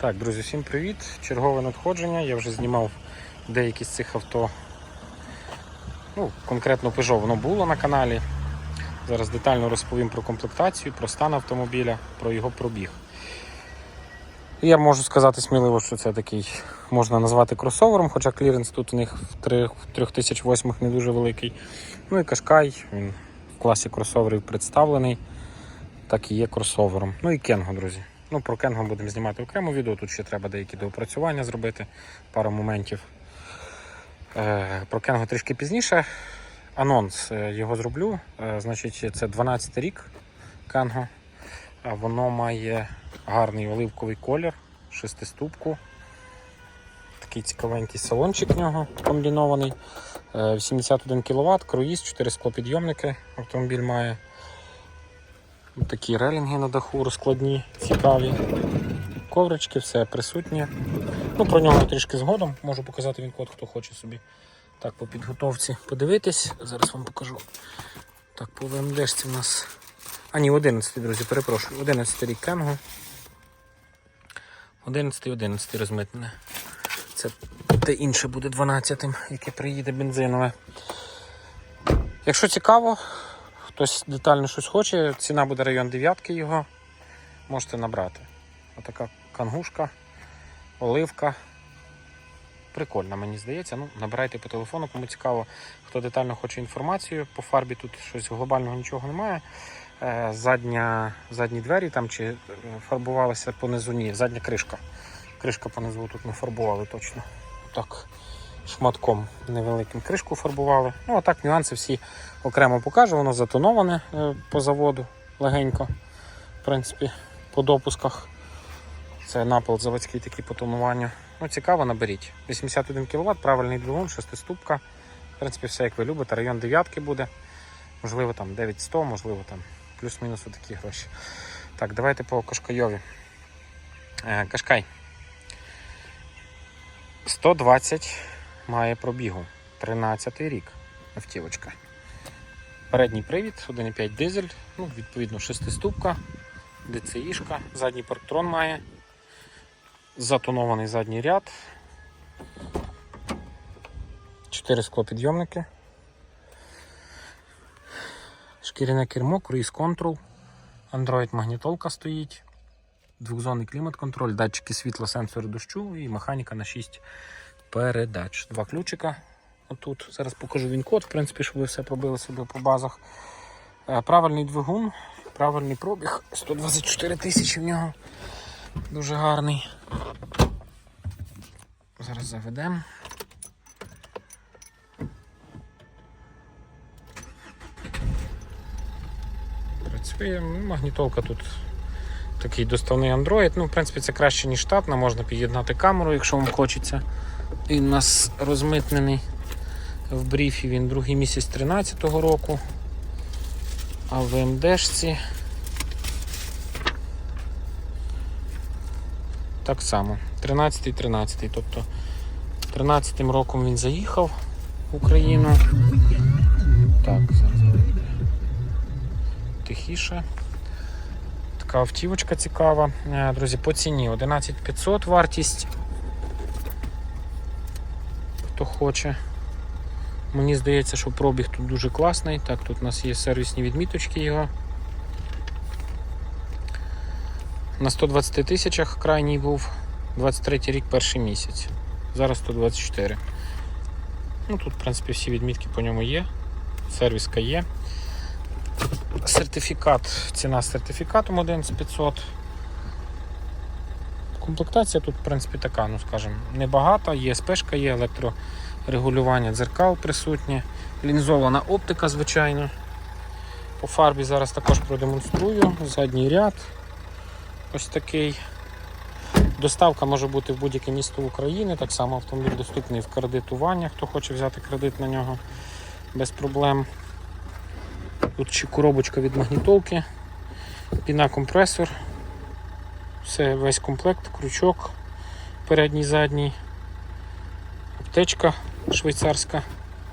Так, друзі, всім привіт! Чергове надходження. Я вже знімав деякі з цих авто. Ну, конкретно Peugeot воно було на каналі. Зараз детально розповім про комплектацію, про стан автомобіля, про його пробіг. Я можу сказати сміливо, що це такий можна назвати кросовером, хоча кліренс тут у них в 3 в 3008 не дуже великий. Ну і Кашкай, він в класі кросоверів представлений, так і є кросовером. Ну і Кенго, друзі. Ну, про Кенго будемо знімати окремо відео. Тут ще треба деякі доопрацювання зробити, пару моментів. Е, про Кенго трішки пізніше. Анонс е, його зроблю. Е, значить, це 12 рік Кенго. Воно має гарний оливковий колір, шестиступку. Такий цікавенький салончик в нього комбінований. Е, 81 кВт, круїз, 4 склопідйомники автомобіль має. Такі релінги на даху розкладні, цікаві. Коврички, все присутнє. Ну, Про нього трішки згодом. Можу показати він код, хто хоче собі так по підготовці подивитись. Зараз вам покажу. Так, по ВМДшці в нас. А ні, 11, друзі, перепрошую. 11 рік Кенго. 11 11 розмитнене. Це те інше буде 12-м, яке приїде бензинове. Якщо цікаво, хтось детально щось хоче, ціна буде район 9 його. Можете набрати. Отака кангушка, оливка. Прикольно, мені здається. Ну, набирайте по телефону, кому цікаво, хто детально хоче інформацію. По фарбі тут щось глобального нічого немає. Е, Задня, задні двері там чи е, фарбувалися понизу, ні, задня кришка. Кришка понизу тут не фарбували точно. Так, шматком невеликим кришку фарбували. Ну, а так нюанси всі окремо покажу. Воно затоноване е, по заводу легенько. В принципі, по допусках. Це напал заводський такі по тонуванню. Ну, цікаво, наберіть. 81 кВт, правильний двигун, шестиступка. В принципі, все як ви любите. Район дев'ятки буде. Можливо, там 9100, можливо, там плюс-мінус такі гроші. Так, давайте по Кашкайові. Е, Кашкай. 120 має пробігу. 13 рік. Автівочка. Передній привід, 1,5 дизель, ну, відповідно, шестиступка, DCI-шка, задній парктрон має, затонований задній ряд, 4 склопідйомники, шкіряне кермо, круїз контрол, Android магнітолка стоїть, двохзонний клімат-контроль, датчики світла, сенсори дощу і механіка на 6 передач. Два ключика. Отут. Зараз покажу він код, в принципі, щоб ви все пробили собі по базах. Е, Правильний двигун, правильний пробіг. 124 тисячі в нього. Дуже гарний. Зараз заведемо. Працює. Ну, магнітолка тут такий доставний Android. Ну, в принципі, це краще, ніж штатна. Можна під'єднати камеру, якщо вам хочеться. Він у нас розмитнений в бріфі, він другий місяць 13-го року. А в МДшці так само. 13-й, 13-й. Тобто 13-м роком він заїхав в Україну. Так, зараз тихіше. Така автівочка цікава. Е, Друзі, по ціні 11500 вартість. Хто хоче. Мені здається, що пробіг тут дуже класний. Так, тут у нас є сервісні відміточки його. На 120 тисячах крайній був 23 рік перший місяць. Зараз 124. Ну тут, в принципі, всі відмітки по ньому є. Сервіска є. Сертифікат, ціна сертифікатом 11500. Комплектація тут, в принципі, така, ну скажімо, небагата, є спешка, є електрорегулювання дзеркал присутнє, лінзована оптика, звичайно. По фарбі зараз також продемонструю. Задній ряд ось такий. Доставка може бути в будь-яке місто України. Так само автомобіль доступний в кредитування, хто хоче взяти кредит на нього без проблем. Тут ще коробочка від магнітолки, піна компресор, все, весь комплект, крючок передній, задній, аптечка швейцарська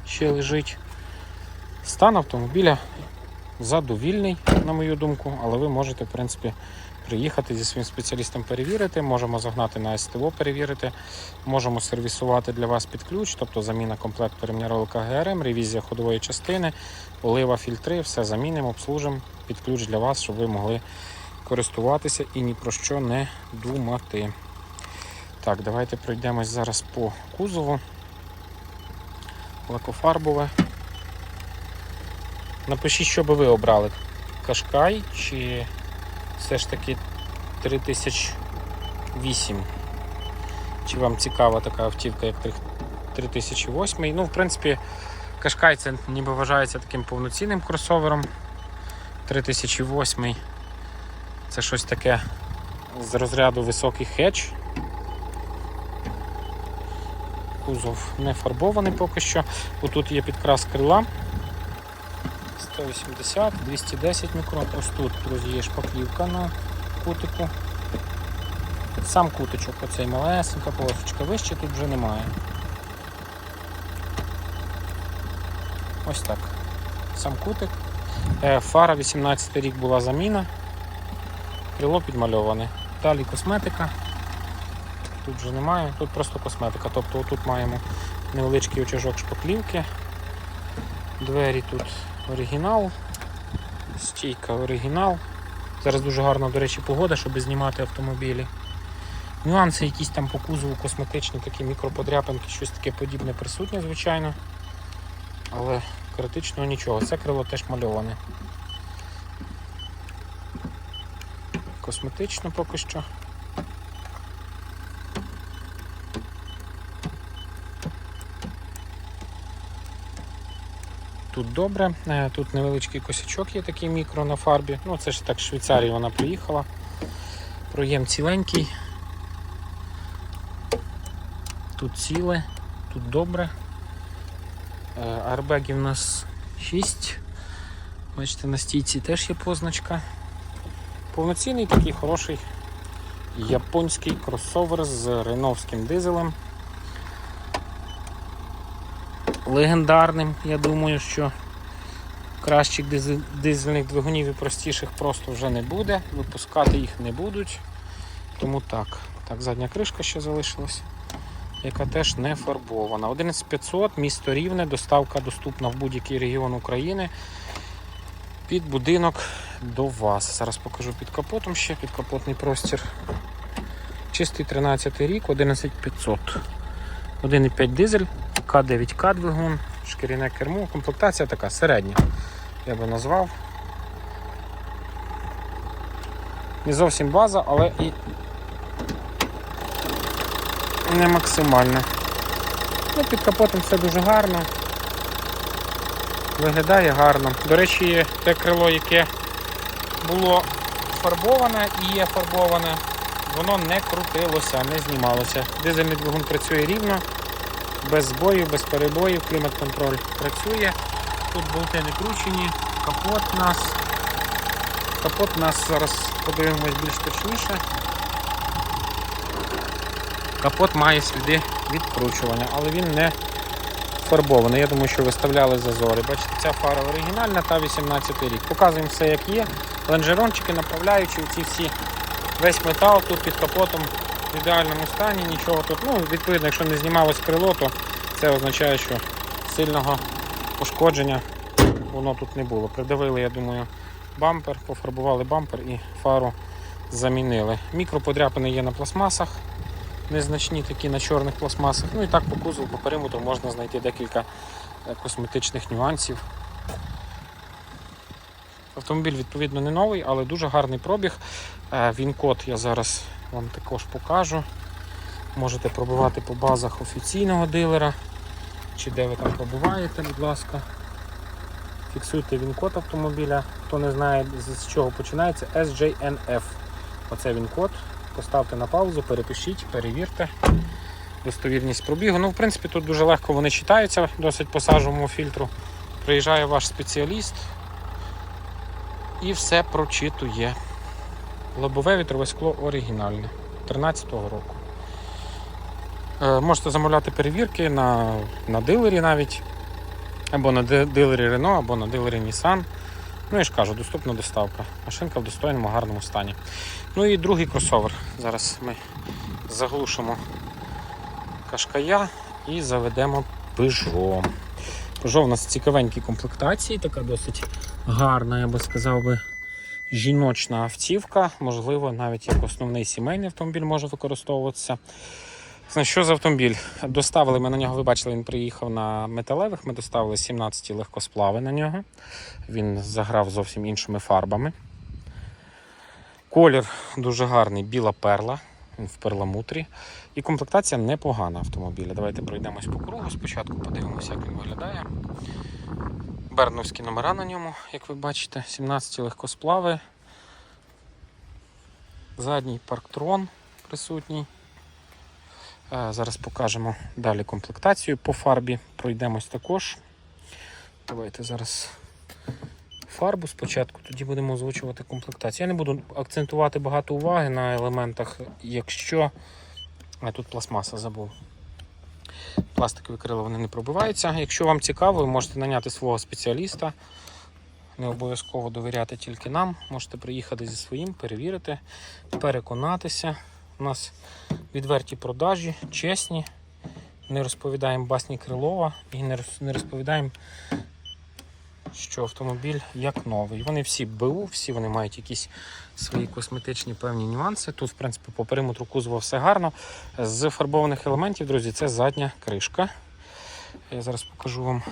ще лежить. Стан автомобіля задовільний, на мою думку, але ви можете, в принципі, приїхати зі своїм спеціалістом перевірити, можемо загнати на СТО перевірити, можемо сервісувати для вас під ключ, тобто заміна комплект перемня ролика ГРМ, ревізія ходової частини, олива, фільтри, все замінимо, обслужимо під ключ для вас, щоб ви могли користуватися і ні про що не думати. Так, давайте пройдемось зараз по кузову. Лакофарбове. Напишіть, що би ви обрали. Кашкай чи все ж таки 3008. Чи вам цікава така автівка, як 3008? Ну, в принципі, Кашкай це ніби вважається таким повноцінним кросовером. 3008 це щось таке з розряду високий хедж. Кузов не фарбований поки що. Отут є підкрас крила. 180, 210 мікрон. Ось тут, друзі, є шпаклівка на кутику. Сам кутичок, оцей малесенька полосочка вище тут вже немає. Ось так. Сам кутик. Е, Фара 18 рік була заміна. Крило підмальоване. Далі косметика. Тут вже немає, тут просто косметика. Тобто тут маємо невеличкий очажок шпаклівки. Двері тут оригінал, стійка оригінал. Зараз дуже гарна, до речі, погода, щоб знімати автомобілі. Нюанси якісь там по кузову косметичні, такі мікроподряпинки, щось таке подібне присутнє, звичайно. Але критично нічого. Це крило теж мальоване. Косметично поки що. Тут добре, Е, тут невеличкий косячок є такий мікро на фарбі. Ну це ж так з Швейцарії вона приїхала. Проєм ціленький. Тут ціле, тут добре. Е, Арбегів у нас 6. Бачите, на стійці теж є позначка. Повноцінний такий хороший японський кросовер з реновським дизелем. Легендарним, я думаю, що кращих дизельних двигунів і простіших просто вже не буде. Випускати їх не будуть. Тому так. Так, задня кришка ще залишилась, яка теж не фарбована. 11500, місто Рівне, доставка доступна в будь-який регіон України. Під будинок до вас. Зараз покажу під капотом ще, підкапотний простір. Чистий 13 рік, 11500. 1,5 дизель, К9К двигун, шкіряне кермо, комплектація така середня, я би назвав. Не зовсім база, але і не максимальна. Ну, під капотом все дуже гарно. Виглядає гарно. До речі, те крило, яке було фарбоване і є фарбоване, воно не крутилося, не знімалося. Дизельний двигун працює рівно, без збоїв, без перебоїв, клімат-контроль працює. Тут болти не кручені, капот у нас. Капот у нас зараз подивимось більш точніше. Капот має сліди відкручування, але він не фарбований. Я думаю, що виставляли зазори. Бачите, ця фара оригінальна та 18 рік. Показуємо все, як є. Лонжерончики, направляючі, ці всі, весь метал тут під капотом в ідеальному стані, нічого тут. Ну, відповідно, якщо не знімалось крило, то це означає, що сильного пошкодження воно тут не було. Придавили, я думаю, бампер, пофарбували бампер і фару замінили. Мікроподряпини є на пластмасах, незначні такі на чорних пластмасах. Ну і так по кузову, по периметру можна знайти декілька е, косметичних нюансів. Автомобіль, відповідно, не новий, але дуже гарний пробіг. Е, Він-код я зараз вам також покажу. Можете пробивати по базах офіційного дилера, чи де ви там пробуваєте, будь ласка. Фіксуйте він-код автомобіля. Хто не знає, з чого починається, SJNF. Оце він-код. Поставте на паузу, перепишіть, перевірте достовірність пробігу. Ну, в принципі, тут дуже легко вони читаються, досить по фільтру. Приїжджає ваш спеціаліст і все прочитує. Лобове вітрове скло оригінальне 13-го року. Е, Можете замовляти перевірки на, на дилері навіть, або на дилері Renault, або на дилері Nissan. Ну я ж кажу, доступна доставка. Машинка в достойному, гарному стані. Ну і другий кросовер. Зараз ми заглушимо кашкая і заведемо Peugeot. Peugeot у нас цікавенькі комплектації, така досить гарна, я би сказав би, жіночна автівка. Можливо, навіть як основний сімейний автомобіль може використовуватися. Що за автомобіль? Доставили ми на нього, ви бачили, він приїхав на металевих. Ми доставили 17 легкосплави на нього. Він заграв зовсім іншими фарбами. Колір дуже гарний, біла перла. В перламутрі. І комплектація непогана автомобіля. Давайте пройдемось по кругу. Спочатку подивимося, як він виглядає. Берновські номера на ньому, як ви бачите, 17 легкосплави. Задній парктрон присутній. Зараз покажемо далі комплектацію по фарбі. Пройдемось також. Давайте зараз фарбу спочатку, тоді будемо озвучувати комплектацію. Я не буду акцентувати багато уваги на елементах, якщо. А тут пластмаса забув. Пластикові крила вони не пробиваються. Якщо вам цікаво, ви можете наняти свого спеціаліста. Не обов'язково довіряти тільки нам. Можете приїхати зі своїм, перевірити, переконатися. У нас відверті продажі, чесні. Не розповідаємо басні Крилова і не розповідаємо, що автомобіль як новий. Вони всі БУ, всі вони мають якісь свої косметичні певні нюанси. Тут, в принципі, по периметру кузова все гарно. З фарбованих елементів, друзі, це задня кришка. Я зараз покажу вам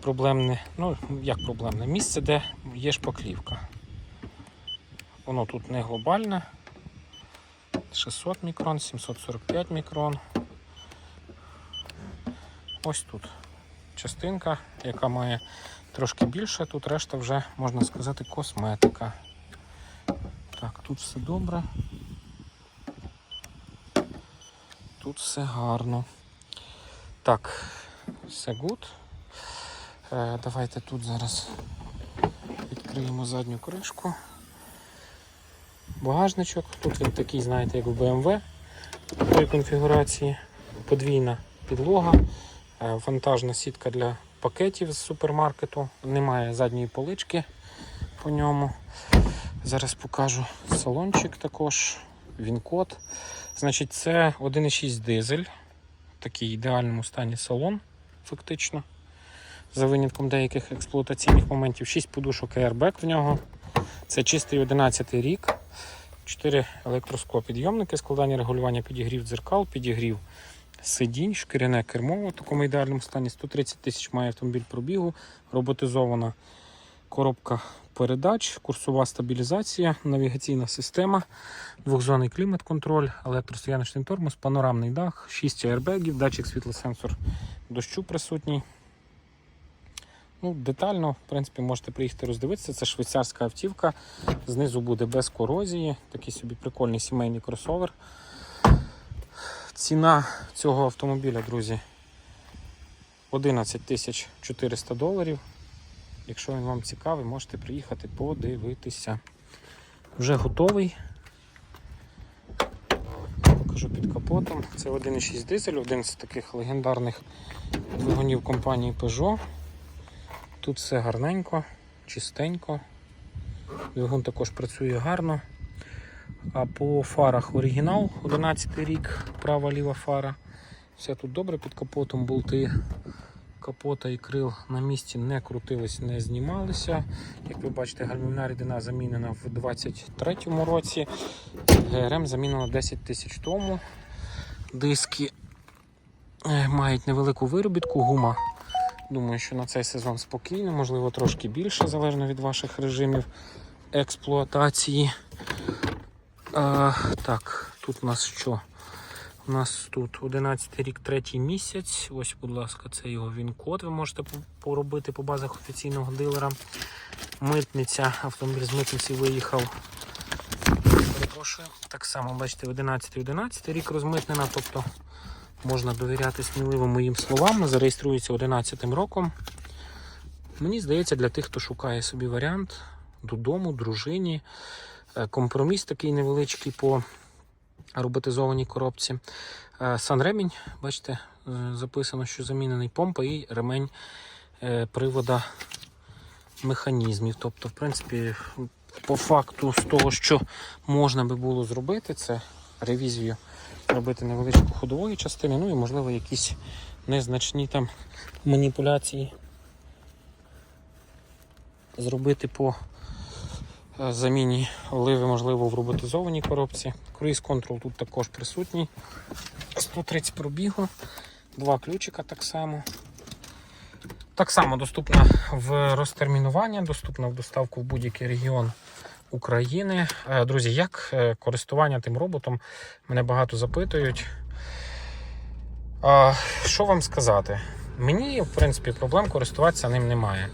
проблемне, ну як проблемне місце, де є шпаклівка. Воно тут не глобальне. 600 мікрон, 745 мікрон. Ось тут частинка, яка має трошки більше, тут решта вже, можна сказати, косметика. Так, тут все добре. Тут все гарно. Так, все гуд. Е, давайте тут зараз відкриємо задню кришку. Багажничок. Тут він такий, знаєте, як в BMW такої конфігурації. Подвійна підлога, е, вантажна сітка для пакетів з супермаркету. Немає задньої полички по ньому. Зараз покажу салончик також, він-код. Значить, це 1,6 дизель. Такий ідеальному стані салон, фактично. За винятком деяких експлуатаційних моментів. 6 подушок airbag в нього. Це чистий 11 рік. 4 електросклопідйомники, складання регулювання підігрів дзеркал, підігрів сидінь, шкіряне кермо в такому ідеальному стані. 130 тисяч має автомобіль пробігу, роботизована коробка передач, курсова стабілізація, навігаційна система, двохзонний клімат-контроль, електростояночний тормоз, панорамний дах, 6 аербегів, датчик світлосенсор дощу присутній. Ну, детально, в принципі, можете приїхати роздивитися. Це швейцарська автівка. Знизу буде без корозії. Такий собі прикольний сімейний кросовер. Ціна цього автомобіля, друзі, 11 тисяч 400 доларів. Якщо він вам цікавий, можете приїхати подивитися. Вже готовий. Покажу під капотом. Це 1,6 дизель, один з таких легендарних двигунів компанії Peugeot. Тут все гарненько, чистенько. Двигун також працює гарно. А по фарах оригінал 11 рік, права ліва фара. Все тут добре під капотом, болти капота і крил на місці не крутились, не знімалися. Як ви бачите, гальмівна рідина замінена в 2023 році. ГРМ замінено 10 тисяч тому. Диски е, мають невелику виробітку, гума. Думаю, що на цей сезон спокійно, можливо, трошки більше, залежно від ваших режимів експлуатації. А, так, тут у нас що? У нас тут 11 рік, третій місяць. Ось, будь ласка, це його він-код. Ви можете поробити по базах офіційного дилера. Митниця, автомобіль з митниці виїхав. Перепрошую. Так само, бачите, 11-11 рік розмитнена, тобто можна довіряти сміливо моїм словам. Зареєструється 11 роком. Мені здається, для тих, хто шукає собі варіант додому, дружині. Е, Компроміс такий невеличкий по роботизованій коробці. Е, Санремінь, бачите, е, записано, що замінений помпа і ремень привода механізмів. Тобто, в принципі, по факту з того, що можна би було зробити, це ревізію робити невеличку ходової частини, ну і можливо якісь незначні там маніпуляції зробити по е, заміні оливи, можливо, в роботизованій коробці. Круїз контрол тут також присутній. 130 пробігу, два ключика так само. Так само доступна в розтермінування, доступна в доставку в будь-який регіон України. Е, Друзі, як е, користування тим роботом? Мене багато запитують. Що вам сказати? Мені, в принципі, проблем користуватися ним немає.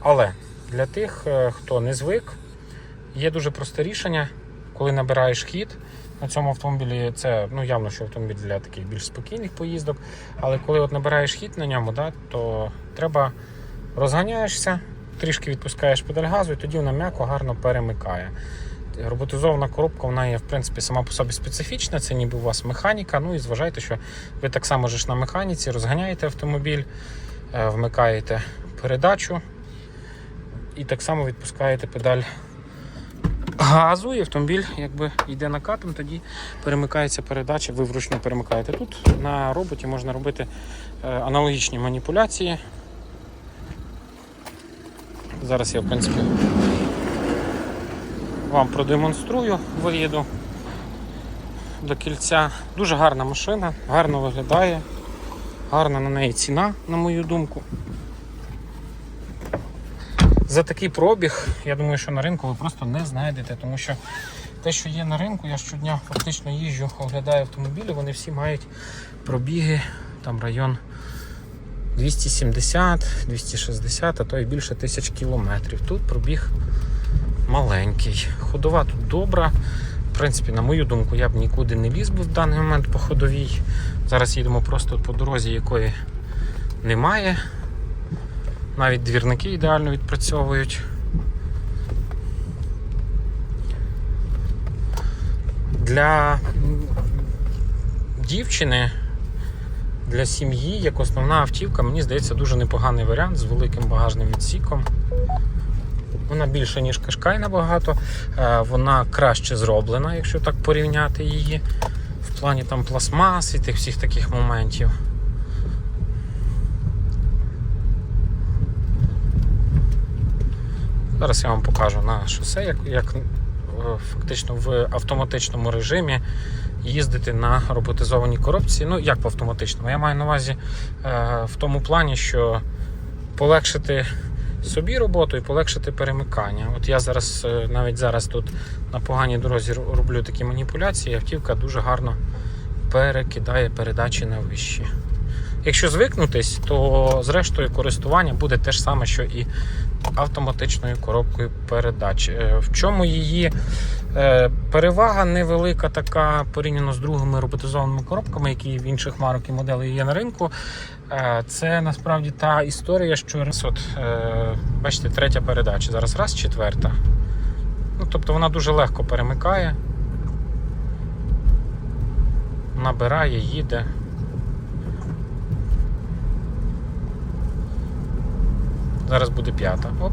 Але для тих, е, хто не звик, є дуже просте рішення, коли набираєш хід. На цьому автомобілі це ну явно, що автомобіль для таких більш спокійних поїздок. Але коли от набираєш хід на ньому, да, то треба розганяєшся, трішки відпускаєш педаль газу, і тоді вона м'яко гарно перемикає. Роботизована коробка, вона є в принципі сама по собі специфічна, це ніби у вас механіка. Ну і зважайте, що ви так само ж на механіці розганяєте автомобіль, е, вмикаєте передачу і так само відпускаєте педаль газу, і автомобіль якби йде накатом, тоді перемикається передача, ви вручну перемикаєте. Тут на роботі можна робити е, аналогічні маніпуляції. Зараз я, в принципі, вам продемонструю, виїду до кільця. Дуже гарна машина, гарно виглядає, гарна на неї ціна, на мою думку. За такий пробіг, я думаю, що на ринку ви просто не знайдете, тому що те, що є на ринку, я щодня фактично їжджу, оглядаю автомобілі, вони всі мають пробіги, там район 270, 260, а то і більше тисяч кілометрів. Тут пробіг маленький. Ходова тут добра. В принципі, на мою думку, я б нікуди не ліз би в даний момент по ходовій. Зараз їдемо просто по дорозі, якої немає. Навіть двірники ідеально відпрацьовують. Для дівчини, для сім'ї, як основна автівка, мені здається, дуже непоганий варіант з великим багажним відсіком. Вона більше, ніж Кашкай набагато. Е, Вона краще зроблена, якщо так порівняти її. В плані там пластмас і тих всіх таких моментів. Зараз я вам покажу на шосе, як, як фактично в автоматичному режимі їздити на роботизованій коробці. Ну, як в автоматичному? Я маю на увазі е, в тому плані, що полегшити собі роботу і полегшити перемикання. От я зараз, е, навіть зараз тут на поганій дорозі роблю такі маніпуляції, автівка дуже гарно перекидає передачі на вищі. Якщо звикнутись, то зрештою користування буде те ж саме, що і автоматичною коробкою передач. Е, В чому її е, перевага невелика, така порівняно з другими роботизованими коробками, які в інших марок і моделей є на ринку. Е, Це насправді та історія, що от, бачите, третя передача. Зараз раз, четверта. Ну, тобто вона дуже легко перемикає, набирає, їде. Зараз буде п'ята. Оп.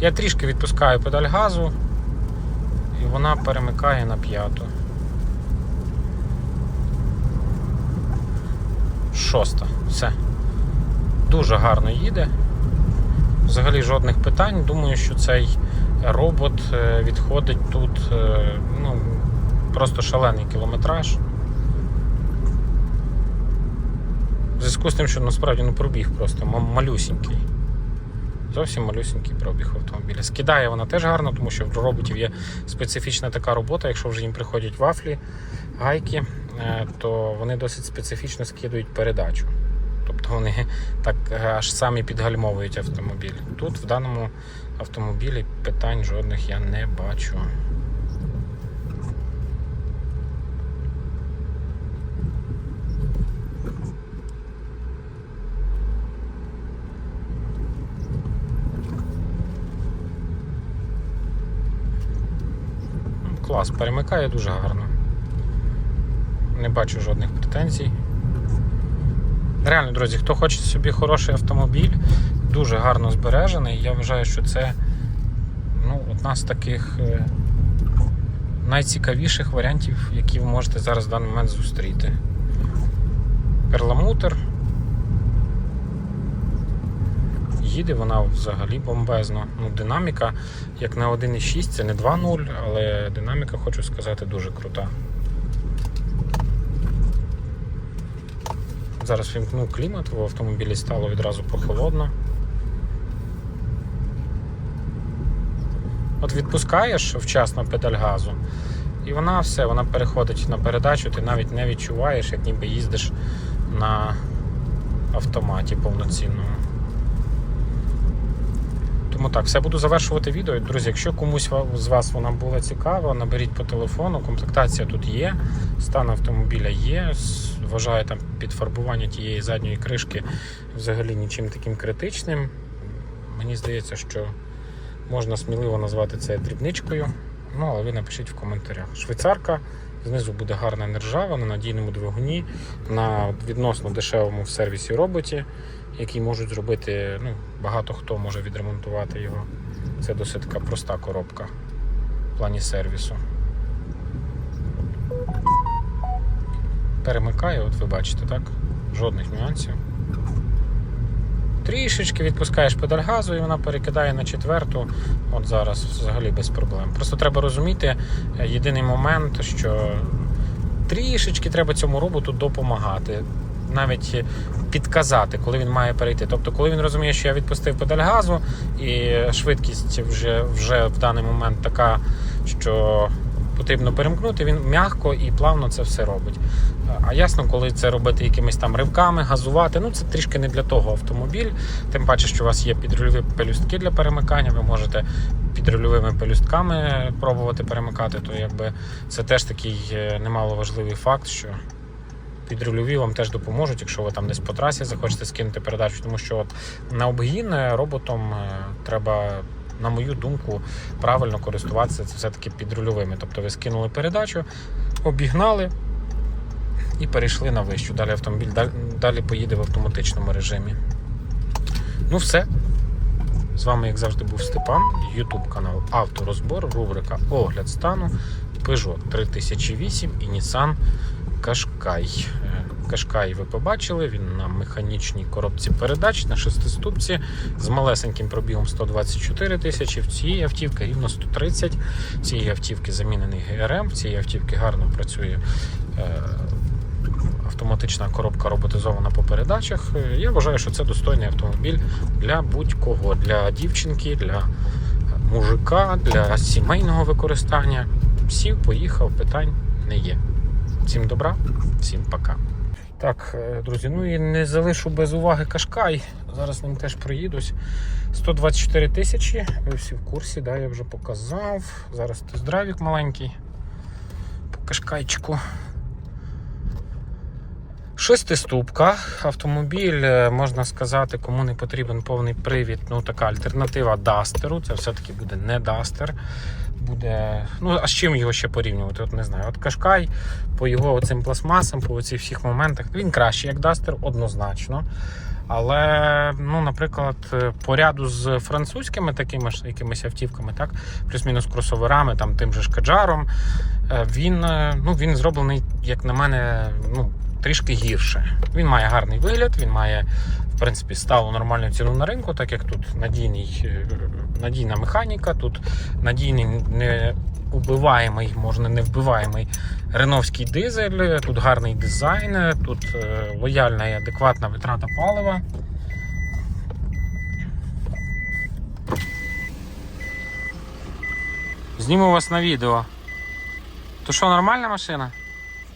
Я трішки відпускаю педаль газу, і вона перемикає на п'яту. Шоста. Все. Дуже гарно їде. Взагалі жодних питань. Думаю, що цей робот е, відходить тут е, ну, просто шалений кілометраж. В зв'язку з тим, що насправді ну, пробіг просто ма- малюсінький. Зовсім малюсенький пробіг автомобіля. Скидає вона теж гарно, тому що в роботів є специфічна така робота. Якщо вже їм приходять вафлі, гайки, е, то вони досить специфічно скидують передачу. Тобто вони так е, аж самі підгальмовують автомобіль. Тут в даному автомобілі питань жодних я не бачу. Ну, перемикає дуже гарно. Не бачу жодних претензій. Реально, друзі, хто хоче собі хороший автомобіль, дуже гарно збережений. Я вважаю, що це ну, одна з таких е, найцікавіших варіантів, які ви можете зараз в даний момент зустріти. Перламутр. Їде вона взагалі бомбезно. Ну, динаміка, як на 1.6, це не 2.0, але динаміка, хочу сказати, дуже крута. Зараз вімкнув клімат, в автомобілі стало відразу прохолодно. От відпускаєш вчасно педаль газу, і вона все, вона переходить на передачу, ти навіть не відчуваєш, як ніби їздиш на автоматі повноцінному. Тому так, все буду завершувати відео. Друзі, якщо комусь з вас вона була цікава, наберіть по телефону. Комплектація тут є, стан автомобіля є. Вважаю там підфарбування тієї задньої кришки взагалі нічим таким критичним. Мені здається, що можна сміливо назвати це дрібничкою. Ну, але ви напишіть в коментарях. Швейцарка, знизу буде гарна нержава на надійному двигуні, на відносно дешевому в сервісі роботі, який можуть зробити, ну, багато хто може відремонтувати його. Це досить така проста коробка в плані сервісу. Перемикає, от ви бачите, так? Жодних нюансів. Трішечки відпускаєш педаль газу і вона перекидає на четверту. От зараз взагалі без проблем. Просто треба розуміти е, єдиний момент, що трішечки треба цьому роботу допомагати. Навіть е, підказати, коли він має перейти. Тобто, коли він розуміє, що я відпустив педаль газу, і швидкість вже, вже в даний момент така, що потрібно перемкнути, він м'яко і плавно це все робить. А ясно, коли це робити якимись там ривками, газувати, ну це трішки не для того автомобіль. Тим паче, що у вас є підрульові пелюстки для перемикання, ви можете підрульовими пелюстками пробувати перемикати, то якби це теж такий е, немало важливий факт, що підрульові вам теж допоможуть, якщо ви там десь по трасі захочете скинути передачу, тому що от на обгін е, роботом е, треба. На мою думку, правильно користуватися це все-таки підрульовими. Тобто ви скинули передачу, обігнали, і перейшли на вищу. Далі автомобіль далі, поїде в автоматичному режимі. Ну все. З вами, як завжди, був Степан, YouTube канал Авторозбор, рубрика Огляд стану Peugeot 3008 і Nissan Qashqai. Qashqai ви побачили, він на механічній коробці передач на шестиступці з малесеньким пробігом 124 тисячі. В цій автівки рівно 130. В цій автівки замінений ГРМ, в цій автівки гарно працює. е, автоматична коробка роботизована по передачах. Е, Я вважаю, що це достойний автомобіль для будь-кого, для дівчинки, для мужика, для сімейного використання. Сів, поїхав, питань не є. Всім добра, всім пока. Так, е, друзі, ну і не залишу без уваги Кашкай. Зараз ним теж проїдусь. 124 тисячі. Ви всі в курсі, да, я вже показав. Зараз тест-драйвік маленький. По Кашкайчику. Шестиступка. Автомобіль, е, можна сказати, кому не потрібен повний привід. Ну, така альтернатива Дастеру. Це все-таки буде не Дастер. Буде. Ну, а з чим його ще порівнювати? От не знаю. От Кашкай по його цим пластмасам, по цих всіх моментах, він кращий, як Дастер, однозначно. Але, ну, наприклад, е, по ряду з французькими такими ж якимись автівками, так, плюс-мінус кросоверами, там тим же ж Каджаром, е, він, ну, він зроблений, як на мене, ну, трішки гірше. Він має гарний вигляд, він має, в принципі, сталу нормальну ціну на ринку, так як тут надійний, е, надійна механіка, тут надійний не убиваємий, можна не вбиваємий реновський дизель, тут гарний дизайн, тут е, лояльна і адекватна витрата палива. Зніму вас на відео. То що, нормальна машина?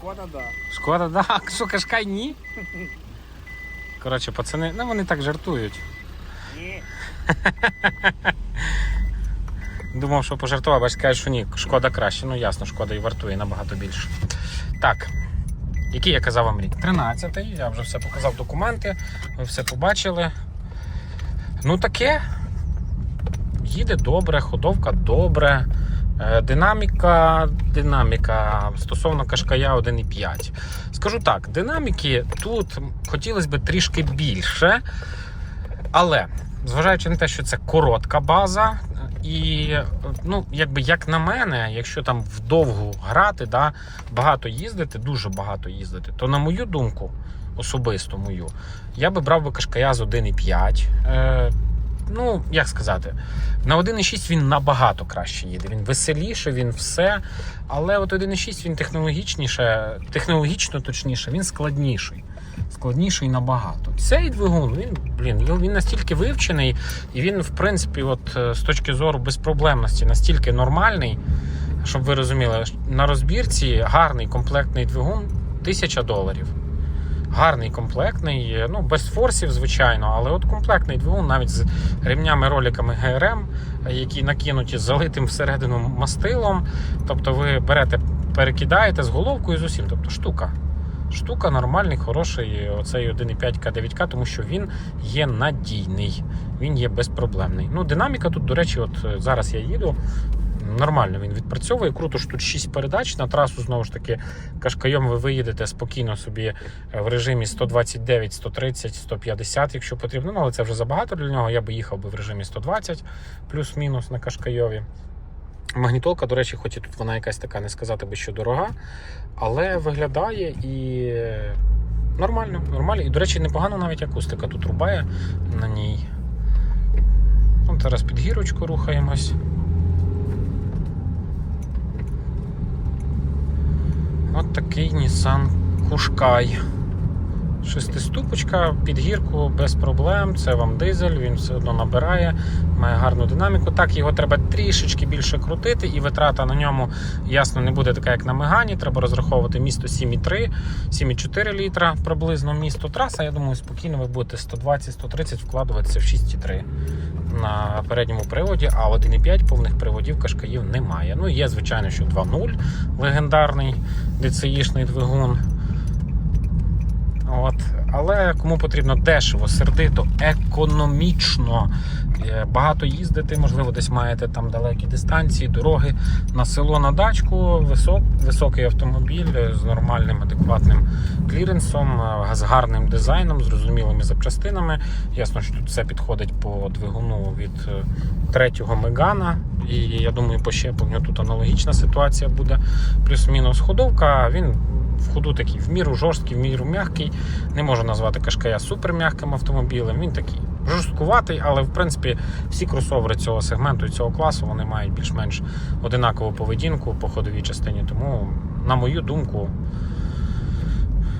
Шкода, да. Шкода, да. Що, Кашкай ні? Коротше, пацани, ну вони так жартують. Ні. Думав, що пожартував, бач, кажуть, що ні, шкода краще. Ну ясно, шкода і вартує набагато більше. Так. Який я казав вам рік? 13-й, я вже все показав документи, ви все побачили. Ну таке. Їде добре, ходовка добре. Е, Динаміка, динаміка стосовно Кашкая 1.5. Скажу так, динаміки тут хотілося б трішки більше, але зважаючи на те, що це коротка база, і ну, якби як на мене, якщо там вдовгу грати, да, багато їздити, дуже багато їздити, то на мою думку, особисто мою, я би брав би Кашкая з 1,5. Ну, як сказати, на 1,6 він набагато краще їде. Він веселіше, він все. Але от 1,6 він технологічніше, технологічно точніше, він складніший. Складніший набагато. Цей двигун, він, блін, він- він настільки вивчений, і він, в принципі, от е, з точки зору безпроблемності, настільки нормальний, щоб ви розуміли, на розбірці гарний комплектний двигун 1000 доларів. Гарний комплектний, е, ну без форсів, звичайно, але от комплектний двигун навіть з ремнями роликами ГРМ, які накинуті залитим всередину мастилом. Тобто ви берете, перекидаєте з головкою з усім. Тобто штука. Штука нормальний, хороший оцей 1,5 К9К, тому що він є надійний, він є безпроблемний. Ну, динаміка тут, до речі, от е, зараз я їду. Нормально він відпрацьовує. Круто, що тут 6 передач. На трасу знову ж таки кашкайом ви виїдете спокійно собі е, в режимі 129, 130, 150, якщо потрібно. Ну, але це вже забагато для нього. Я би їхав би в режимі 120 плюс-мінус на кашкайові. Магнітолка, до речі, хоч і тут вона якась така, не сказати би, що дорога, але виглядає і нормально, нормально. І, до речі, непогано навіть акустика тут рубає на ній. От зараз під гірочку рухаємось. От такий Nissan Qashqai. Шестиступочка під гірку без проблем. Це вам дизель, він все одно набирає, має гарну динаміку. Так, його треба трішечки більше крутити, і витрата на ньому ясно не буде така, як на Мегані. Треба розраховувати місто 7,3, 7,4 літра приблизно місто. Траса. Я думаю, спокійно ви будете 120-130 вкладуватися в 6,3 на передньому приводі, а 1,5 повних приводів кашкаїв немає. Ну, є, звичайно, що 2.0 легендарний DCI-шний двигун. От. Але кому потрібно дешево, сердито, економічно е, багато їздити, можливо, десь маєте там далекі дистанції, дороги на село на дачку, висок, високий автомобіль з нормальним, адекватним кліренсом, е, з гарним дизайном, зрозумілими запчастинами. Ясно, що тут все підходить по двигуну від е, третього Мегана. І я думаю, по щепленню тут аналогічна ситуація буде. Плюс-мінус ходовка. Він в ходу такий в міру жорсткий, в міру м'який. Не можу назвати Кашкая суперм'яким автомобілем. Він такий жорсткуватий, але в принципі всі кросовери цього сегменту і цього класу вони мають більш-менш одинакову поведінку по ходовій частині. Тому, на мою думку,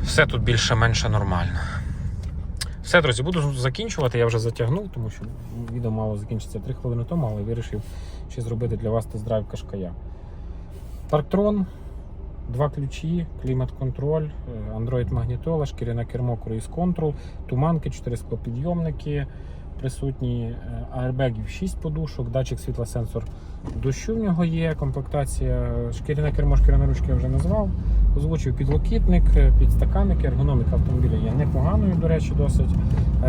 все тут більше-менше нормально. Все, друзі, буду закінчувати. Я вже затягнув, тому що відео мало закінчиться 3 хвилини тому, але вирішив ще зробити для вас тест-драйв Кашкая. Парктрон, два ключі, клімат-контроль, е, Android магнітола, шкіряне кермо, круїз контрол, туманки, 4 склопідйомники присутні, е, аербегів 6 подушок, датчик світлосенсор дощу в нього є, комплектація, шкіряне кермо, шкіряна ручка я вже назвав. Озвучив підлокітник, е, підстаканник, ергономіка автомобіля є непоганою, до речі, досить.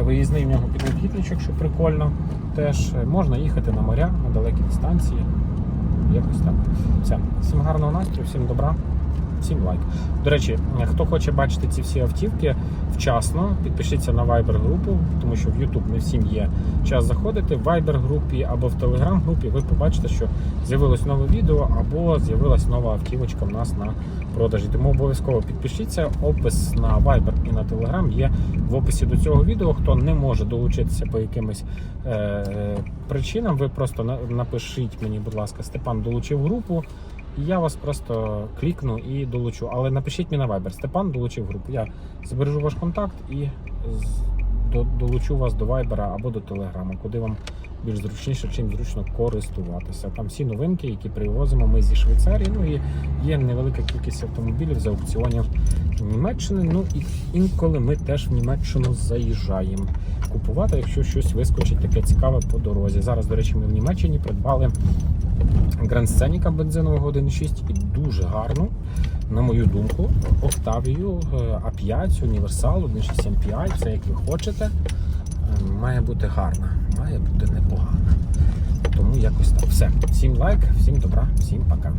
Виїзний в нього підлокітничок, що прикольно. Теж можна їхати на моря, на далекі дистанції. Якось так. Все. Всім гарного настрою, всім добра, всім лайк. До речі, хто хоче бачити ці всі автівки вчасно, підпишіться на Viber групу, тому що в YouTube не всім є час заходити. В Viber групі або в Telegram групі ви побачите, що з'явилось нове відео або з'явилась нова автівочка в нас на продажі. Тому обов'язково підпишіться. Опис на Viber і на Telegram є в описі до цього відео. Хто не може долучитися по якимось е, е, причинам, ви просто на- напишіть мені, будь ласка, Степан долучив групу. Я вас просто клікну і долучу. Але напишіть мені на Viber. Степан долучив групу. Я збережу ваш контакт і долучу вас до Viber або до Telegram, куди вам більш зручніше, чим зручно користуватися. Там всі новинки, які привозимо ми зі Швейцарії. Ну і є невелика кількість автомобілів з аукціонів Німеччини. Ну і інколи ми теж в Німеччину заїжджаємо купувати, якщо щось вискочить таке цікаве по дорозі. Зараз, до речі, ми в Німеччині придбали Scenic бензинового 1.6 і дуже гарну, на мою думку, Octavia A5, універсал, 1.6 MPI, все як ви хочете. Має бути гарна, має бути непогана. Тому якось так. Все. Всім лайк, всім добра, всім пока.